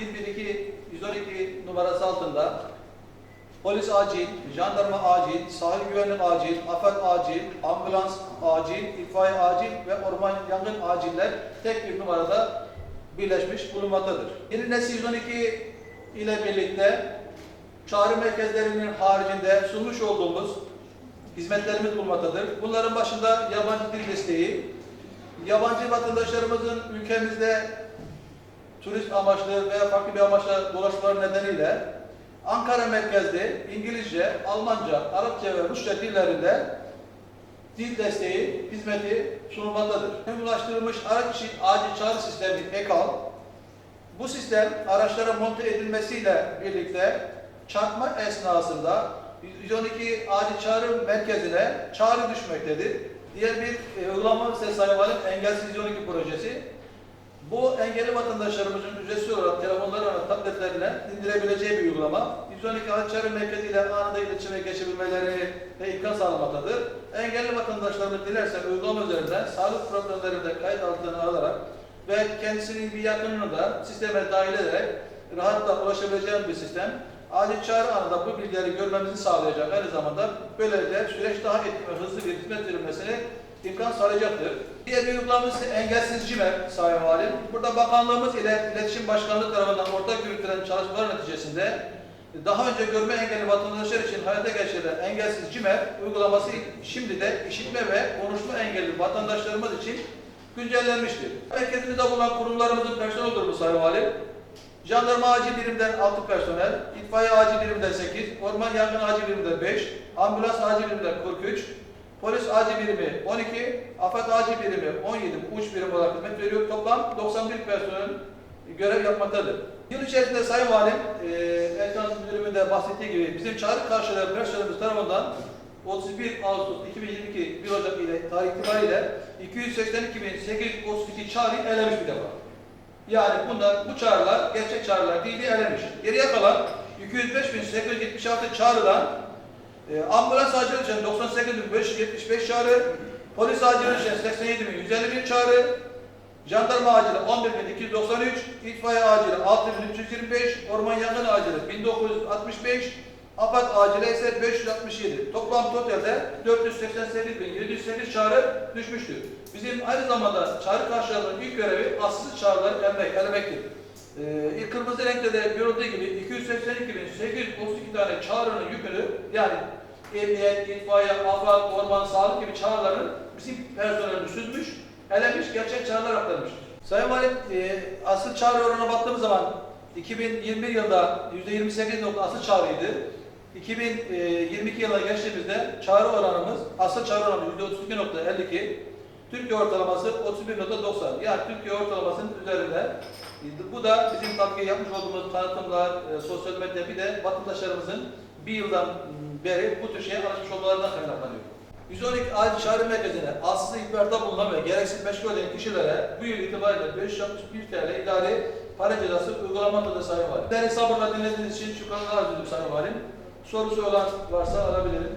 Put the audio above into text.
112 112 numarası altında polis acil, jandarma acil, sahil güvenlik acil, afet acil, ambulans acil, itfaiye acil ve orman yangın aciller tek bir numarada birleşmiş bulunmaktadır. Yeni nesil 112 ile birlikte çağrı merkezlerinin haricinde sunmuş olduğumuz hizmetlerimiz bulunmaktadır. Bunların başında yabancı dil desteği, yabancı vatandaşlarımızın ülkemizde turist amaçlı veya farklı bir amaçla dolaşmaları nedeniyle Ankara merkezli İngilizce, Almanca, Arapça ve Rusça dillerinde dil desteği hizmeti sunulmaktadır. Ulaştırılmış araç için acil çağrı sistemi EKAL, bu sistem araçlara monte edilmesiyle birlikte çarpma esnasında 112 acil çağrı merkezine çağrı düşmektedir. Diğer bir e, uygulama Sayın Valim Engelsiz 112 projesi. Bu engelli vatandaşlarımızın ücretsiz olarak telefonlarına, tabletlerine indirebileceği bir uygulama. 112 acil çağrı merkeziyle anında iletişime geçebilmeleri ve imkan sağlamaktadır. Engelli vatandaşlarımız dilerse uygulama üzerinden sağlık problemlerinde kayıt altına alarak ve kendisinin bir yakınını da sisteme dahil ederek rahatla ulaşabileceğim bir sistem. Acil çağrı anında bu bilgileri görmemizi sağlayacak. Aynı zamanda böylece süreç daha etkin ve hızlı bir hizmet verilmesini imkan sağlayacaktır. Diğer bir uygulamamız engelsiz CİMER Sayın Valim. Burada bakanlığımız ile İletişim Başkanlığı tarafından ortak yürütülen çalışmalar neticesinde daha önce görme engelli vatandaşlar için hayata geçirilen engelsiz CİMER uygulaması şimdi de işitme ve konuşma engelli vatandaşlarımız için güncellenmiştir. Merkezimizde bulunan kurumlarımızın personel grubu Sayın Valim, Jandarma acil birimden 6 personel, itfaiye acil birimden 8, orman yangın acil birimden 5, ambulans acil birimden 43, polis acil birimi 12, afet acil birimi 17 uç birim olarak hizmet veriyor. Toplam 91 personel görev yapmaktadır. Yıl içerisinde Sayın Valim, e, Erkan Müdürümün bahsettiği gibi bizim çağrı karşılayan personelimiz tarafından 31 Ağustos 2022 1 Ocak ile tarih itibariyle 282.832 çağrıyı elemiş bir defa. Yani bunlar, bu çağrılar gerçek çağrılar değil diye elemiş. Geriye kalan 205.876 çağrıdan e, ambulans acil için 98.575 çağrı, polis acil için 87.151 çağrı, jandarma acili 11.293, itfaiye acili 6.325, orman yangın acili 1965, afet acili ise 567. Toplam totalde 488.708 çağrı düşmüştür. Bizim aynı zamanda çağrı karşılamanın ilk görevi asılsız çağrıları elemek, elemektir. Ee, kırmızı renkte de görüldüğü gibi 282.832 tane çağrının yükünü yani emniyet, itfaiye, afet, orman, sağlık gibi çağrıların bizim personelimiz süzmüş, elemiş, gerçek çağrılar aktarmıştır. Sayın Valim, e, asıl çağrı oranına baktığımız zaman 2021 yılında %28 nokta asıl çağrıydı. 2022 yılına geçtiğimizde çağrı oranımız, asıl çağrı oranı %32.52, Türkiye ortalaması 31.90. Yani Türkiye ortalamasının üzerinde. Bu da bizim tabii yapmış olduğumuz tanıtımlar, e, sosyal medya bir de vatandaşlarımızın bir yıldan beri bu tür şeye alışmış olmalarından kaynaklanıyor. 112 acil çağrı merkezine aslı ihbarda bulunan ve gereksiz meşgul eden kişilere bu yıl itibariyle 561 TL idari para cezası uygulamaktadır Sayın Valim. Beni sabırla dinlediğiniz için şükranlar arz ediyorum Sayın Valim. Sorusu olan varsa alabilirim.